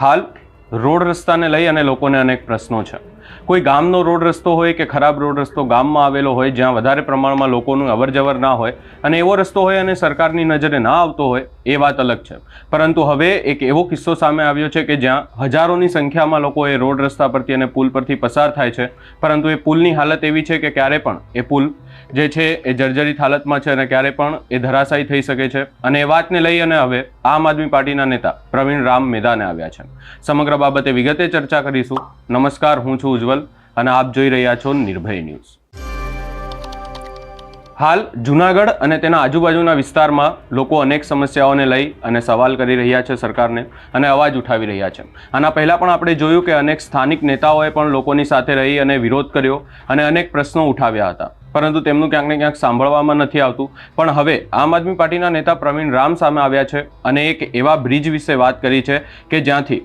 હાલ રોડ રસ્તાને લઈ અને લોકોને અનેક પ્રશ્નો છે. કોઈ ગામનો રોડ રસ્તો હોય કે ખરાબ રોડ રસ્તો ગામમાં આવેલો હોય, જ્યાં વધારે પ્રમાણમાં લોકોનું અવરજવર ના હોય અને એવો રસ્તો હોય અને સરકારની નજરે ના આવતો હોય, એ વાત અલગ છે. પરંતુ હવે એક એવો કિસ્સો સામે આવ્યો છે કે જ્યાં હજારોની સંખ્યામાં લોકો એ રોડ રસ્તા પરથી અને પુલ પરથી પસાર થાય છે. પરંતુ એ પુલની હાલત એવી છે કે ક્યારે પણ એ પુલ જે છે એ જર્જરિત હાલતમાં છે અને ક્યારે પણ એ ધરાશાયી થઈ શકે છે. અને એ વાતને લઈ અને હવે આમ આદમી પાર્ટીના નેતા પ્રવીણ રામ મેદાને આવ્યા છે. સમગ્ર બાબતે વિગતે ચર્ચા કરીશું. નમસ્કાર, હું છું ઉજ્જવલ અને આપ જોઈ રહ્યા છો નિર્ભય ન્યૂઝ. હાલ જુનાગઢ અને તેના આજુબાજુના વિસ્તારમાં લોકો અનેક સમસ્યાઓને લઈ અને સવાલ કરી રહ્યા છે સરકારને અને અવાજ ઉઠાવી રહ્યા છે. આના પહેલાં પણ આપણે જોયું કે અનેક સ્થાનિક નેતાઓએ પણ લોકોની સાથે રહી અને વિરોધ કર્યો અને અનેક પ્રશ્નો ઉઠાવ્યા હતા. પરંતુ તેમનું ક્યાંક ને ક્યાંક સાંભળવામાં નથી આવતું. પણ હવે આમ આદમી પાર્ટીના નેતા પ્રવીણ રામ સામે આવ્યા છે અને એક એવા બ્રિજ વિશે વાત કરી છે કે જ્યાંથી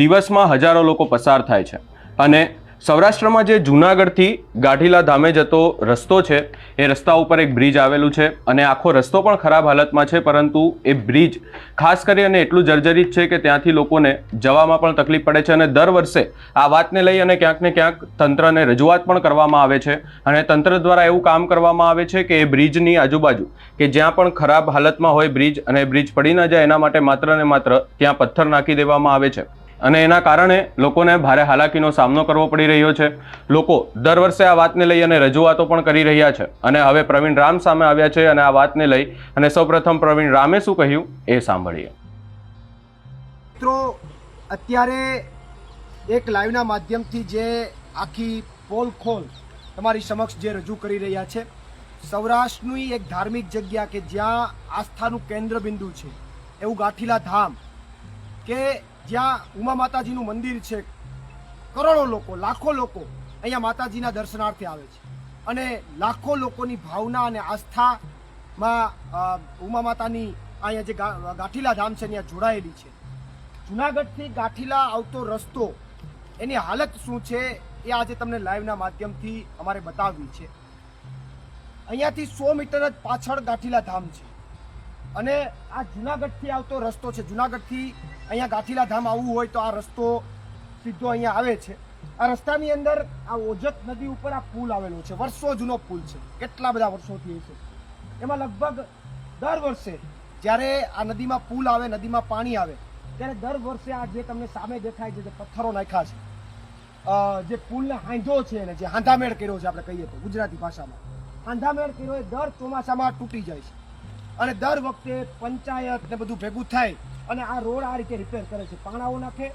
દિવસમાં હજારો લોકો પસાર થાય છે. અને સૌરાષ્ટ્રમાં જે જૂનાગઢથી ગાઢીલા ધામે જતો રસ્તો છે, એ રસ્તા ઉપર એક બ્રિજ આવેલું છે અને આખો રસ્તો પણ ખરાબ હાલતમાં છે, પરંતુ એ બ્રિજ ખાસ કરી અને એટલું જર્જરિત છે કે ત્યાંથી લોકોને જવામાં પણ તકલીફ પડે છે અને દર વર્ષે આ વાતને લઈ અને ક્યાંક ને ક્યાંક તંત્રને રજૂઆત પણ કરવામાં આવે છે અને તંત્ર દ્વારા એવું કામ કરવામાં આવે છે કે એ બ્રિજની આજુબાજુ કે જ્યાં પણ ખરાબ હાલતમાં હોય બ્રિજ અને બ્રિજ પડી ન જાય એના માટે માત્ર ને માત્ર ત્યાં પથ્થર નાખી દેવામાં આવે છે. અને એના કારણે લોકોને ભારે હાલાકીનો સામનો કરવો પડી રહ્યો છે. લોકો દર વર્ષે આ વાતને લઈ અને રજૂઆતો પણ કરી રહ્યા છે. અને હવે પ્રવીણ રામ સામે આવ્યા છે અને આ વાતને લઈ અને સૌપ્રથમ પ્રવીણ રામે શું કહ્યું એ સાંભળીએ. મિત્રો, અત્યારે એક લાઈવના માધ્યમથી જે આખી પોલ ખોલ તમારી સમક્ષ જે રજૂ કરી રહ્યા છે, સૌરાષ્ટ્રની એક ધાર્મિક જગ્યા કે જ્યાં આસ્થાનું કેન્દ્ર બિંદુ છે, એવું ગાંઠીલા ધામ કે જ્યાં ઉમા માતાજીનું મંદિર છે, કરોડો લોકો, લાખો લોકો અહીંયા માતાજીના દર્શનાર્થે આવે છે. અને લાખો લોકોની ભાવના અને આસ્થામાં ઉમા માતાની અહીંયા જે ગાંઠીલા ધામ છે, ત્યાં જોડાયેલી છે. જુનાગઢથી ગાંઠીલા આવતો રસ્તો, એની હાલત શું છે, એ આજે તમને લાઈવના માધ્યમથી અમારે બતાવવી છે. અહીંયાથી સો મીટર જ પાછળ ગાંઠીલા ધામ છે. અને આ જુનાગઢથી આવતો રસ્તો છે. જુનાગઢથી અહીંયા ગાંઠીલા ધામ આવવું હોય તો આ રસ્તો સીધો અહીંયા આવે છે. આ રસ્તાની અંદર આ ઓજત નદી ઉપર આ પુલ આવેલો છે. વર્ષો જૂનો પુલ છે. કેટલા બધા વર્ષોથી છે. એમાં લગભગ દર વર્ષે જ્યારે આ નદીમાં પુલ આવે, નદીમાં પાણી આવે, ત્યારે દર વર્ષે આ જે તમને સામે દેખાય છે, જે પથ્થરો નાખ્યા છે જે પુલને હાંધો છે અને જે હાંધામેળ કર્યો છે આપણે કહીએ તો ગુજરાતી ભાષામાં. હાંધામેળ કર્યો એ દર ચોમાસામાં તૂટી જાય છે. અને દર વખતે પંચાયત ને બધું ભેગું થાય અને આ રોડ આ રીતે રિપેર કરે છે. પાણાઓ નાખે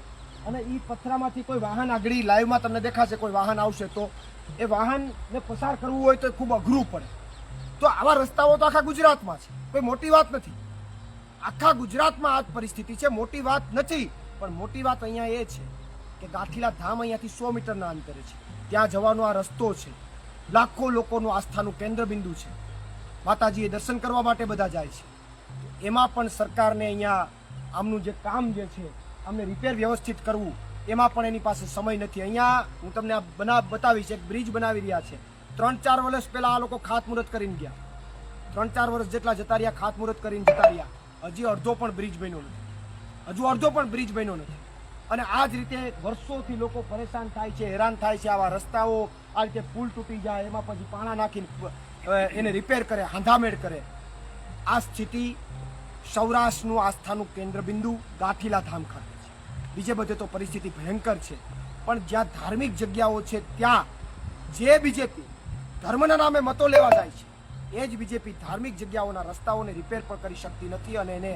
અને એ પથરામાંથી કોઈ વાહન આગળ લાઈવમાં તમને દેખાશે, કોઈ વાહન આવશે તો. એ વાહનને પસાર કરવું હોય તો ખૂબ અઘરું પડે. તો આવા રસ્તાઓ તો આખા ગુજરાતમાં છે. કોઈ મોટી વાત નથી. આખા ગુજરાતમાં આ પરિસ્થિતિ છે. મોટી વાત નથી, પણ મોટી વાત અહીંયા એ છે કે ગાંઠીલા ધામ અહીંયાથી સો મીટરના અંતરે છે. ત્યાં જવાનો આ રસ્તો છે. લાખો લોકોનું આસ્થાનું કેન્દ્ર બિંદુ છે. માતાજીએ દર્શન કરવા માટે બધા જાય છે. એમાં પણ સરકારને અહીંયા આમનું જે કામ જે છે, આમને રિપેર વ્યવસ્થિત કરવું, એમાં પણ એની પાસે સમય નથી. અહીંયા હું તમને આ બના, બતાવીશ, એક બ્રિજ બનાવી રહ્યા છે. ત્રણ ચાર વર્ષ પહેલાં આ લોકો ખાતમુહૂર્ત કરીને ગયા. ત્રણ ચાર વર્ષ જેટલા જતા રહ્યા, ખાતમુહૂર્ત કરીને જતા રહ્યા. હજી અડધો પણ બ્રિજ બન્યો નથી. હજુ અડધો પણ બ્રિજ બન્યો નથી. અને આ જ રીતે વર્ષોથી લોકો પરેશાન થાય છે, હેરાન થાય છે. આવા રસ્તાઓ આ રીતે પુલ તૂટી જાય, એમાં પછી પાણા નાખીને એને રિપેર કરે, હાંધામેળ કરે. આ સ્થિતિ સૌરાષ્ટ્રનું આસ્થાનું કેન્દ્ર બિંદુ ગાંઠીલા ધામ ખાતે છે. બીજે બધે તો પરિસ્થિતિ ભયંકર છે. પણ જ્યાં ધાર્મિક જગ્યાઓ છે, ત્યાં જે બીજેપી ધર્મના નામે મતો લેવા જાય છે, એ જ બીજેપી ધાર્મિક જગ્યાઓના રસ્તાઓને રિપેર પણ કરી શકતી નથી અને એને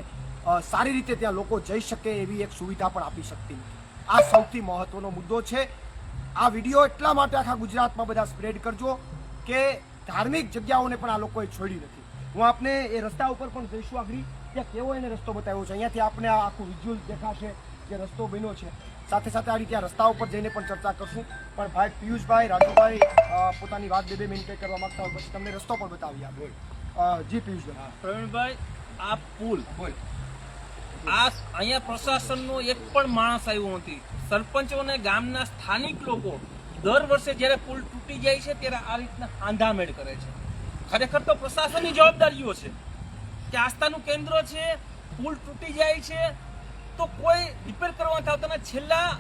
સારી રીતે ત્યાં લોકો જઈ શકે એવી એક સુવિધા પણ આપી શકતી નથી. આ સૌથી મહત્વનો મુદ્દો છે. આ વીડિયો એટલા માટે આખા ગુજરાતમાં બધા સ્પ્રેડ કરજો કે ધાર્મિક જગ્યાઓને પણ આ લોકોએ છોડી નથી. હું આપને એ રસ્તા ઉપર પણ જઈશું આગળ ત્યાં કેવો એને રસ્તો બતાવ્યો છે? અહીંયાથી આપણે આ આખું વિઝ્યુઅલ દેખાશે કે રસ્તો બન્યો છે. સાથે સાથે આ રીતે આ રસ્તા ઉપર જઈને પણ ચર્ચા કરશું. પણ ભાઈ પિયુષભાઈ રાજુભાઈ પોતાની વાત બે બે મિનિટે કરવા માંગતા હોય પછી તમને રસ્તો પણ બતાવી અ, જી પિયુષભાઈ. પ્રવીણભાઈ આ પુલ. બોલ. આ અહીંયા પ્રશાસનનો એક પણ માણસ આવ્યો નથી. સરપંચો અને ગામના સ્થાનિક લોકો દર વર્ષે જ્યારે પુલ તૂટી જાય છે, ત્યારે આ રીતના આંધામેળ કરે છે. ખરેખર તો પ્રશાસનની જવાબદારીઓ છે કે આસ્થાનું કેન્દ્ર છે, પુલ તૂટી જાય છે, તો કોઈ રિપેર કરવા આવતા. છેલ્લા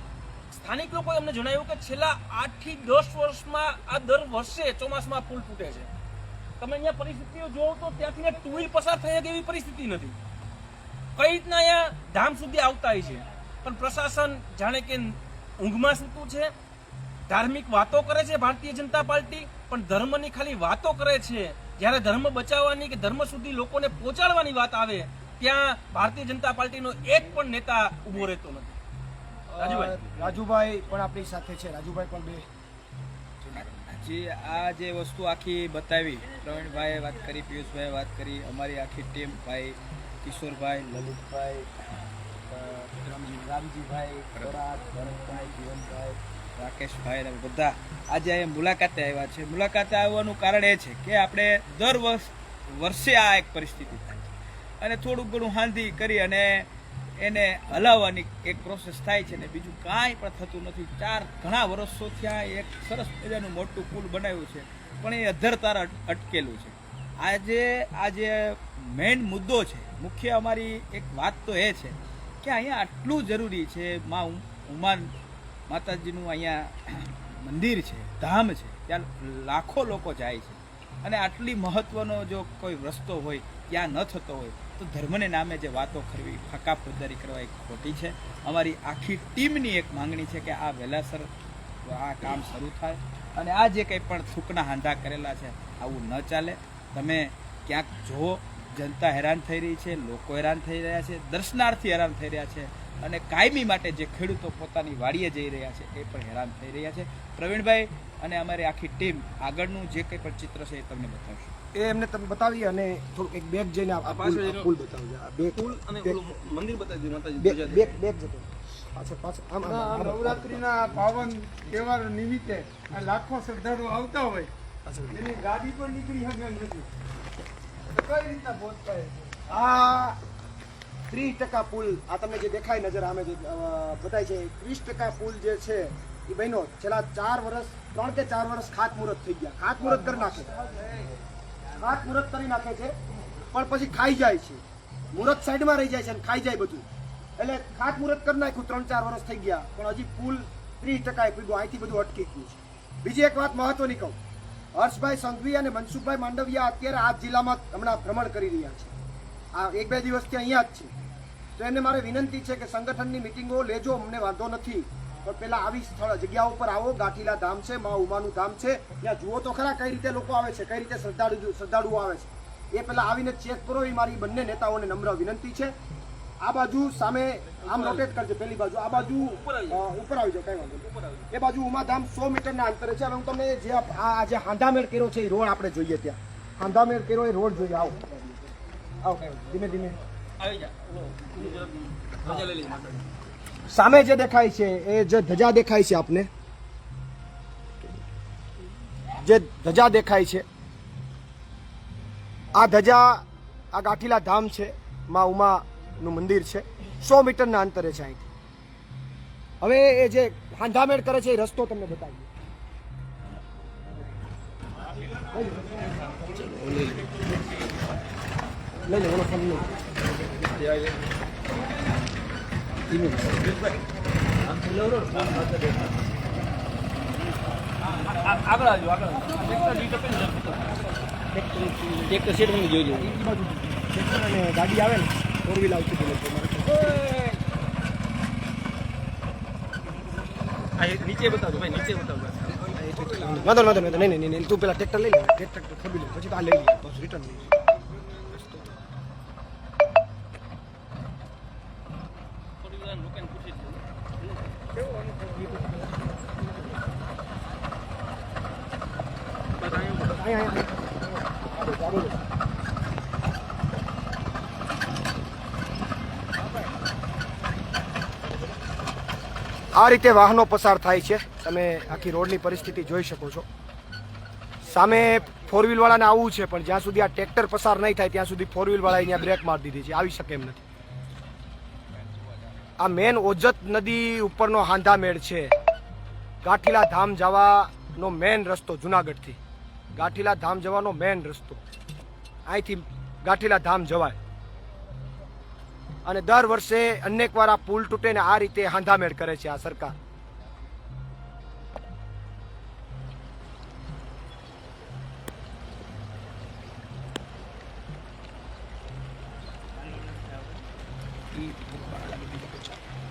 સ્થાનિક લોકોએ અમને જણાવ્યું કે છેલ્લા આઠથી દસ વર્ષમાં આ દર વર્ષે ચોમાસમાં પુલ તૂટે છે. તમે અહીંયા પરિસ્થિતિઓ જોવો તો ત્યાંથી ટુ પસાર થઈ શકે એવી પરિસ્થિતિ નથી. કઈ રીતના અહીંયા ધામ સુધી આવતા હોય છે? પણ પ્રશાસન જાણે કે ઊંઘમાં સૂતું છે ધાર્મિક વાતો કરે છે ભારતીય જનતા પાર્ટી પણ ધર્મની ખાલી વાતો કરે છે. જ્યારે ધર્મ બચાવવાની કે ધર્મ સુધી લોકોને પહોંચાડવાની વાત આવે ત્યાં ભારતીય જનતા પાર્ટીનો એક પણ નેતા ઊભો રહેતો નથી. રાજુભાઈ. રાજુભાઈ પણ આપણી સાથે છે. રાજુભાઈ પણ બે. જે આ જે વસ્તુ આખી બતાવી પ્રવીણભાઈએ વાત કરી પિયુષભાઈએ વાત કરી અમારી આખી ટીમ ભાઈ કિશોરભાઈ લલિતભાઈ રામજીભાઈ ભરતભાઈ જીવનભાઈ રાકેશભાઈ અને બધા આજે અહીંયા મુલાકાતે આવ્યા છે. મુલાકાતે આવવાનું કારણ એ છે કે આપણે દર વર્ષ, વર્ષે આ એક પરિસ્થિતિ થાય છે. અને થોડુંક ઘણું હાંધી કરી અને એને હલાવવાની એક પ્રોસેસ થાય છે ને બીજું કાંઈ પણ થતું નથી. ચાર ઘણા વર્ષોથી આ એક સરસ મજાનું મોટું પુલ બનાવ્યું છે, પણ એ અધરતાર અટ- અટકેલું છે. આજે આ જે મેઇન મુદ્દો છે, મુખ્ય અમારી એક વાત તો એ છે કે અહીંયા આટલું જરૂરી છે, મા ઉમ- ઉમાન માતાજીનું અહીંયા મંદિર છે, ધામ છે, ત્યાં લાખો લોકો જાય છે. અને આટલી મહત્ત્વનો જો કોઈ રસ્તો હોય, ત્યાં ન થતો હોય, તો ધર્મને નામે જે વાતો કરવી, ફાકા ફોજદારી કરવા એ ખોટી છે. અમારી આખી ટીમની એક માંગણી છે કે આ વહેલાસર આ કામ શરૂ થાય. અને આ જે કંઈ પણ થૂકના હાંધા કરેલા છે, આવું ન ચાલે. તમે ક્યાંક જુઓ, જનતા હેરાન થઈ રહી છે, લોકો હેરાન થઈ રહ્યા છે, દર્શનાર્થી હેરાન થઈ રહ્યા છે. અને કાયમી માટે જે ખેડૂતો પોતાની વાડીએ જઈ રહ્યા છે એ પણ હેરાન થઈ રહ્યા છે. પ્રવીણભાઈ અને અમારી આખી ટીમ આગળનું જે કંઈ પણ ચિત્ર છે એ તમને બતાવશું. એ એમને તમે બતાવી અને થોડુંક એક બેગ જઈને આ પુલ બતાવજો. આ બેગ અને મંદિર બતાવી માતાજી બેગ બેગ જતો. નવરાત્રીના પાવન તહેવાર નિમિત્તે લાખો શ્રદ્ધાળુ આવતા હોય. એની ગાડી પણ નીકળી શકે નથી કઈ રીતના પહોંચતા આ ત્રીસ ટકા પુલ આ તમને જે દેખાય નજર આમે જે બતાય છે, ત્રીસ ટકા પુલ જે છે એ બહેનો છેલ્લા ચાર વર્ષ ત્રણ કે ચાર વર્ષ ખાતમુહૂર્ત થઈ ગયા. ખાતમુહૂર્ત કરી નાખે ખાતમુહૂર્ત કરી નાખે છે, પણ પછી ખાઈ જાય છે. મુહૂર્ત સાઈડમાં રહી જાય છે અને ખાઈ જાય બધું. એટલે ખાતમુહૂર્ત કરી નાખ્યું, ત્રણ ચાર વર્ષ થઈ ગયા, પણ હજી પુલ ત્રીસ ટકા પીધું અહીંથી બધું અટકી ગયું છે. બીજી એક વાત મહત્વની કહું. હર્ષભાઈ સંઘવી અને મનસુખભાઈ માંડવિયા અત્યારે આ જિલ્લામાં હમણાં ભ્રમણ કરી રહ્યા છે. આ એક બે દિવસથી અહીંયા જ છે. તો એમને મારે વિનંતી છે કે સંગઠનની મિટિંગો લેજો અમને વાંધો નથી. પણ પેલા આવી સ્થળ જગ્યા ઉપર આવો. ગાંઠીલા ધામ છે મા ઉમાનું ધામ છે. ત્યાં જુઓ તો ખરા કઈ રીતે લોકો આવે છે કઈ રીતે શ્રદ્ધાળુ શ્રદ્ધાળુઓ આવે છે. એ પેલા આવીને ચેક કરો એ મારી બંને નેતાઓને નમ્ર વિનંતી છે. આ બાજુ સામે આમ રોટેટ કરજો પેલી બાજુ. આ બાજુ ઉપર આવી જાવ કઈ વાંધો. એ બાજુ ઉમાધામ સો મીટરના અંતરે છે. હવે હું તમને જે આ- આ જે હાંધામેળ કર્યો છે એ રોડ આપણે જોઈએ ત્યાં. હાંધામેળ કર્યો એ રોડ જોઈએ. આવો. આવો. ધીમે ધીમે. આવી જા. સામે જે દેખાય છે એ જે ધજા દેખાય છે આપને જે ધજા દેખાય છે આ ધજા આ ગાંઠીલા ધામ છે મા ઉમાનું મંદિર છે. સો મીટરના અંતરે છે અહીંથી. હવે એ જે હાંધામેળ કરે છે એ રસ્તો તમને બતાવીએ. લઈ લે ઓલો ફોન. આગળ આવજો આગળ સેટ મને ટ્રેક્ટર અને ગાડી આવે ને ફોર વ્હીલ આવતી નીચે બતાવજો ભાઈ નીચે બતાવજો વાંધો વાંધો નહીં નહીં નહીં તું પેલા ટ્રેક્ટર લઈ લે ટ્રેક્ટર ફોર લે પછી તો આ લઈ લે રિટર્ન લઈ લે. થોડી વાર લોકોને પૂછી જ અહીંયા, અહીંયા. આગળ, આગળ. આ રીતે વાહનો પસાર થાય છે. તમે આખી રોડની પરિસ્થિતિ જોઈ શકો છો. સામે ફોર વ્હીલવાળાને આવવું છે, પણ જ્યાં સુધી આ ટ્રેક્ટર પસાર નહીં થાય, ત્યાં સુધી ફોર વ્હીલ વાળાએ અહીંયા બ્રેક મારી દીધી છે. આવી શકે એમ નથી. આ મેન ઓજત નદી ઉપરનો હાંધામેળ છે. ગાંઠીલા ધામ જવાનો મેન રસ્તો જુનાગઢથી. ગાંઠીલા ધામ જવાનો મેન રસ્તો. અહીંથી ગાંઠીલા ધામ જવાય. અને દર વર્ષે અનેક વાર આ પુલ તૂટે ને આ રીતે હાંધામેળ કરે છે આ સરકાર.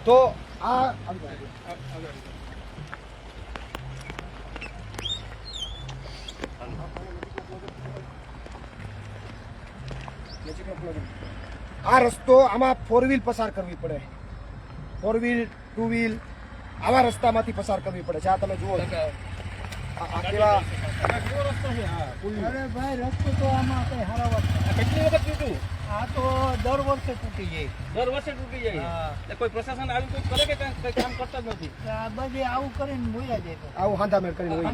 તો આ આ રસ્તો આમાં ફોર વ્હીલ પસાર કરવી પડે. ફોર વ્હીલ ટુ વ્હીલ આવા રસ્તામાંથી પસાર કરવી પડે. છે આ તમે જુઓ. આ આ કેવા અરે ભાઈ રસ્તો તો આમાં કઈ હરાવત કેટલી વખત તૂટ્યું આ તો દર વર્ષે તૂટી જાય. દર વર્ષે તૂટી જાય? એટલે કોઈ પ્રશાસન આવી કોઈ કરે કે કંઈ કામ કરતા જ નથી? આ બધે આવું કરીને ભૂયા જાય આવું હાંધામેળ કરીને હોય.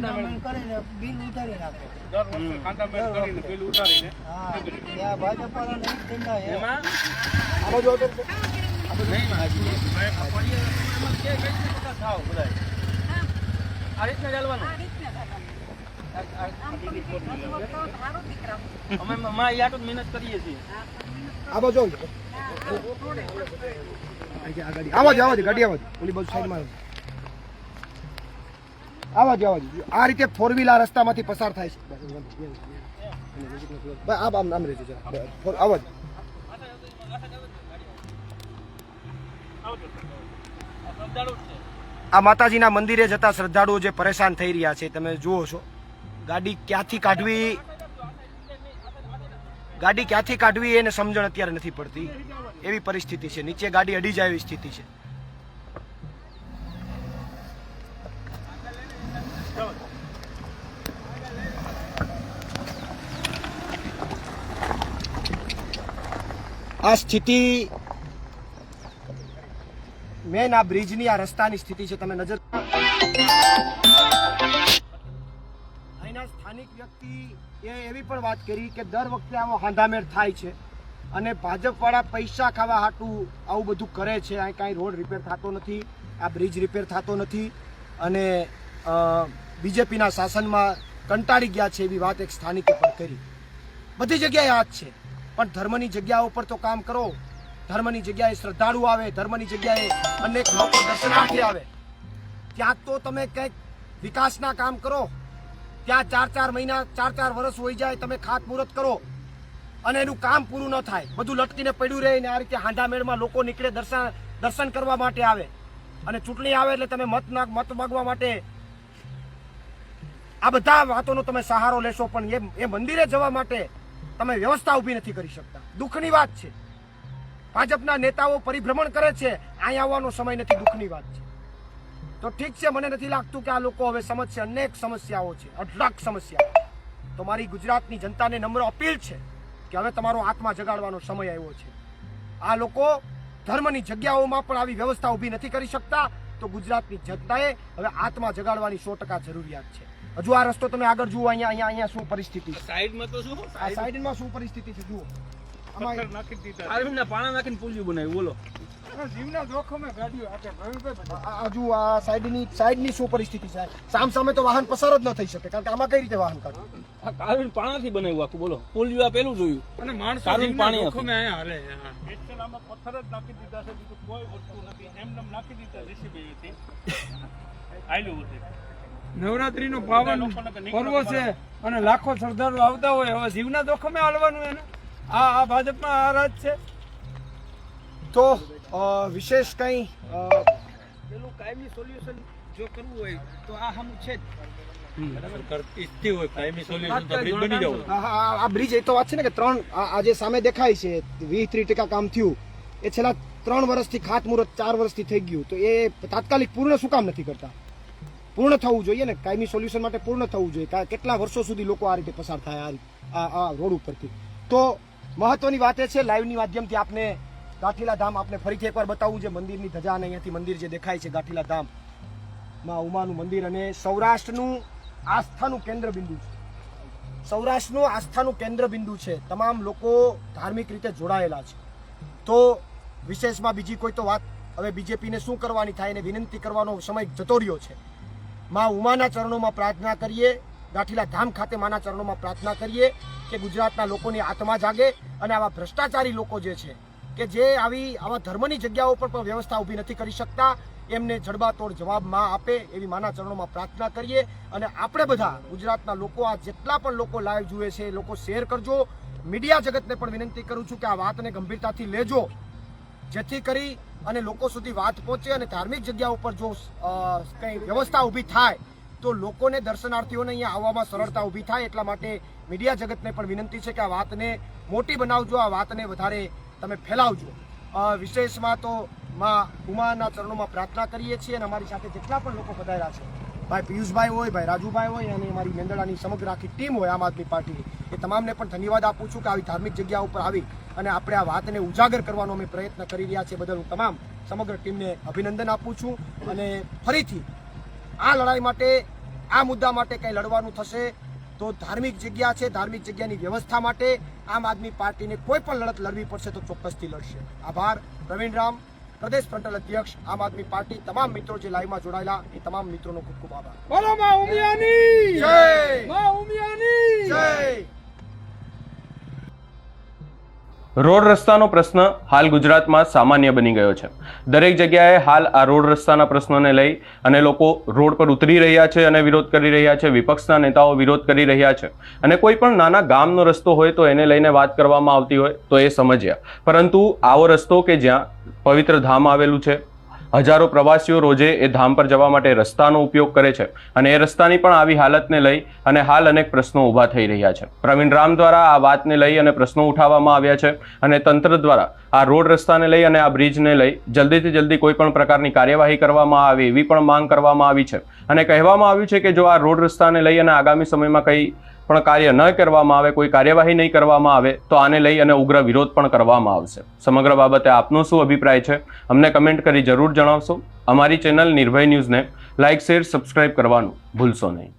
કરીને બિલ ઉતારી નાખે દર વર્ષે ખાંડામેળ કરીને બિલ ઉતારીને? હા. ત્યાં ભાજપ એક ધંધા એમાં? આ બાજુ નહીં આ પડીએ એમાં કે કઈ રીતે થાવ બધાય. આ રીતના ચાલવાનું? અમે માં યાદ જ મહેનત કરીએ આવજો. ગાડી આવા જ ગાડી આવા જ ઓલી બાજુ સાઈડમાં આવજો. આવા જ આવા જ આ રીતે ફોર વ્હીલ આ રસ્તામાંથી પસાર થાય છે આમ આમ રહેજો જરા. બસ, ફોર- આવા જ આ માતાજીના મંદિરે જતા શ્રદ્ધાળુઓ જે પરેશાન થઈ રહ્યા છે તમે જુઓ છો ગાડી ક્યાંથી કાઢવી? ગાડી ક્યાંથી કાઢવી એને સમજણ અત્યારે નથી પડતી. એવી પરિસ્થિતિ છે. નીચે ગાડી અડી જાય એવી સ્થિતિ છે. આ સ્થિતિ મેન આ બ્રિજની આ રસ્તાની સ્થિતિ છે. તમે નજર સ્થાનિક વ્યક્તિ એ એવી પણ વાત કરી કે દર વખતે આવો હાંધામેર થાય છે અને ભાજપવાળા પૈસા ખાવા હાટું આવું બધું કરે છે. અહીં કાંઈ રોડ રિપેર થતો નથી, આ બ્રિજ રિપેર થતો નથી અને બીજેપીના શાસનમાં કંટાળી ગયા છે એવી વાત એક સ્થાનિકે પણ કરી. બધી જગ્યાએ આ જ છે. પણ ધર્મની જગ્યા ઉપર તો કામ કરો. ધર્મની જગ્યાએ શ્રદ્ધાળુ આવે, ધર્મની જગ્યાએ અનેક લોકો દર્શનાર્થી આવે. ત્યાં તો તમે કંઈક વિકાસના કામ કરો. ત્યાં ચાર ચાર મહિના, ચાર ચાર વર્ષ હોઈ જાય, તમે ખાતમુહૂર્ત કરો. અને એનું કામ પૂરું ન થાય. બધું લટકીને પડ્યું રહે ને આ રીતે હાંધામેળમાં લોકો નીકળે દર્શન દર્શન કરવા માટે આવે. અને ચૂંટણી આવે એટલે તમે મત ના મત માગવા માટે આ બધા વાતોનો તમે સહારો લેશો, પણ એ એ મંદિરે જવા માટે તમે વ્યવસ્થા ઊભી નથી કરી શકતા. દુઃખની વાત છે. ભાજપના નેતાઓ પરિભ્રમણ કરે છે. અહીં આવવાનો સમય નથી, દુઃખની વાત છે. તો ઠીક છે મને નથી લાગતું કે આ લોકો હવે સમજશે. અનેક સમસ્યાઓ છે અઢળક સમસ્યા. તો મારી ગુજરાતની જનતાને નમ્ર અપીલ છે કે હવે તમારો આત્મા જગાડવાનો સમય આવ્યો છે. આ લોકો ધર્મની જગ્યાઓમાં પણ આવી વ્યવસ્થા ઊભી નથી કરી શકતા. તો ગુજરાતની જનતાએ હવે આત્મા જગાડવાની સો ટકા જરૂરિયાત છે. હજુ આ રસ્તો તમે આગળ જુઓ અહીંયા અહીંયા અહીંયા શું પરિસ્થિતિ સાઈડમાં તો શું? આ સાઈડમાં શું પરિસ્થિતિ છે જુઓ. નાખી દીધા પાણા નાખીને પુલિયું બનાવ્યું બોલો. જીવના જોખમે ગાડીઓ આગળ આ- આ જુઓ આ સાઈડની સાઈડની શું પરિસ્થિતિ છે? સામ સામે તો વાહન પસાર જ ન થઈ શકે કારણ કે આમાં કઈ રીતે વાહન કાઢવું? આ કારવીન પાણાથી બનાવ્યું આખું બોલો. પુલ જેવા પેલું જોયું. અને માણસ કાવીન પાણી જોખમે અહીંયા હાલે આમાં પથ્થર જ નાખી દીધા છે બીજું કોઈ વસ્તુ નથી. એમને એમ નાખી દીધા જેસીબીથી આયલું હતું નવરાત્રીનો પાવન પર્વ છે અને લાખો શ્રદ્ધાળુ આવતા હોય હવે જીવના જોખમે હાલવાનું એને. આ આ ભાજપમાં આ રાજ છે. તો વિશેષ કંઈ પેલું કાયમી સોલ્યુશન જો કરવું હોય તો આ હમ છે આ બ્રિજ એ તો વાત છે ને કે ત્રણ આ આ સામે દેખાય છે વીસ ત્રીસ ટકા કામ થયું એ છેલ્લા ત્રણ વર્ષથી ખાતમુહૂર્ત ચાર વર્ષથી થઈ ગયું તો એ તાત્કાલિક પૂર્ણ શું કામ નથી કરતા? પૂર્ણ થવું જોઈએ ને કાયમી સોલ્યુશન માટે પૂર્ણ થવું જોઈએ કા- કેટલા વર્ષો સુધી લોકો આ રીતે પસાર થાય આ આ આ રોડ ઉપરથી? તો મહત્વની વાત એ છે લાઈવની માધ્યમથી આપને ગાંઠીલા ધામ આપણે ફરીથી એકવાર બતાવવું છે મંદિરની ધજા અને અહીંયાથી મંદિર જે દેખાય છે ગાંઠીલા ધામમાં ઉમાનું મંદિર અને સૌરાષ્ટ્રનું આસ્થાનું કેન્દ્ર બિંદુ છે. સૌરાષ્ટ્રનું આસ્થાનું કેન્દ્ર બિંદુ છે. તમામ લોકો ધાર્મિક રીતે જોડાયેલા છે. તો વિશેષમાં બીજી કોઈ તો વાત, હવે બીજેપીને શું કરવાની થાય એને વિનંતી કરવાનો સમય જતો રહ્યો છે. માં ઉમાના ચરણોમાં પ્રાર્થના કરીએ ગાંઠીલા ધામ ખાતે માના ચરણોમાં પ્રાર્થના કરીએ કે ગુજરાતના લોકોની આત્મા જાગે અને આવા ભ્રષ્ટાચારી લોકો જે છે કે જે આવી આવા ધર્મની જગ્યાઓ પર પણ વ્યવસ્થા ઊભી નથી કરી શકતા, એમને જડબાતોડ જવાબમાં આપે એવી માના ચરણોમાં પ્રાર્થના કરીએ અને આપણે બધા ગુજરાતના લોકો આ જેટલા પણ લોકો લાઈવ જુએ છે લોકો શેર કરજો. મીડિયા જગતને પણ વિનંતી કરું છું કે આ વાતને ગંભીરતાથી લેજો. જેથી કરી અને લોકો સુધી વાત પહોંચે અને ધાર્મિક જગ્યા ઉપર જો કંઈ વ્યવસ્થા ઊભી થાય, તો લોકોને દર્શનાર્થીઓને અહીંયા આવવામાં સરળતા ઊભી થાય. એટલા માટે મીડિયા જગતને પણ વિનંતી છે કે આ વાતને મોટી બનાવજો, આ વાતને વધારે તમે ફેલાવજો. વિશેષમાં તો માં ઉમાના ચરણોમાં પ્રાર્થના કરીએ છીએ અને અમારી સાથે જેટલા પણ લોકો પધાર્યા છે, ભાઈ પિયુષભાઈ હોય, ભાઈ રાજુભાઈ હોય અને અમારી મેંદડાની સમગ્ર આખી ટીમ હોય આમ આદમી પાર્ટી એ તમામને પણ ધન્યવાદ આપું છું કે આવી ધાર્મિક જગ્યા ઉપર આવી અને આપણે આ વાતને ઉજાગર કરવાનો અમે પ્રયત્ન કરી રહ્યા છીએ. બદલ હું તમામ સમગ્ર ટીમને અભિનંદન આપું છું અને ફરીથી આ લડાઈ માટે, આ મુદ્દા માટે કંઈ લડવાનું થશે તો ધાર્મિક જગ્યા છે ધાર્મિક જગ્યાની વ્યવસ્થા માટે આમ આદમી પાર્ટીને કોઈ પણ લડત લડવી પડશે તો ચોક્કસથી લડશે. આભાર. પ્રવીણ રામ પ્રદેશ ફ્રન્ટલ અધ્યક્ષ આમ આદમી પાર્ટી તમામ મિત્રો જે લાઈવમાં જોડાયેલા એ તમામ મિત્રોનો ખૂબ ખૂબ આભાર. બોલો માં ઉમિયાની! જય! માં ઉમિયાની! જય! રોડ રસ્તાનો પ્રશ્ન હાલ ગુજરાતમાં સામાન્ય બની ગયો છે. દરેક જગ્યાએ હાલ આ રોડ રસ્તાના પ્રશ્નોને લઈ અને લોકો રોડ પર ઉતરી રહ્યા છે અને વિરોધ કરી રહ્યા છે, વિપક્ષના નેતાઓ વિરોધ કરી રહ્યા છે. અને કોઈ પણ નાના ગામનો રસ્તો હોય તો એને લઈને વાત કરવામાં આવતી હોય તો એ સમજ્યા. પરંતુ આવો રસ્તો કે જ્યાં પવિત્ર ધામ આવેલું છે હજારો પ્રવાસીઓ રોજે એ ધામ પર જવા માટે રસ્તાનો ઉપયોગ કરે છે અને એ રસ્તાની પણ આવી હાલતને લઈ અને હાલ અનેક પ્રશ્નો ઊભા થઈ રહ્યા છે. પ્રવીણ રામ દ્વારા આ વાતને લઈ અને પ્રશ્નો ઉઠાવવામાં આવ્યા છે અને તંત્ર દ્વારા આ રોડ રસ્તાને લઈ અને આ બ્રિજને લઈ જલ્દીથી જલ્દી કોઈ પણ પ્રકારની કાર્યવાહી કરવામાં આવે એવી પણ માંગ કરવામાં આવી છે. અને કહેવામાં આવ્યું છે કે જો આ રોડ રસ્તાને લઈ અને આગામી સમયમાં કંઈ પણ કાર્ય ન કરવામાં આવે, કોઈ કાર્યવાહી નહીં કરવામાં આવે, તો આને લઈ અને ઉગ્ર વિરોધ પણ કરવામાં આવશે. સમગ્ર બાબતે આપનો શું અભિપ્રાય છે? અમને કમેન્ટ કરી જરૂર જણાવશો. અમારી ચેનલ નિર્ભય ન્યૂઝને લાઇક, શેર, સબસ્ક્રાઇબ કરવાનું ભૂલશો નહીં.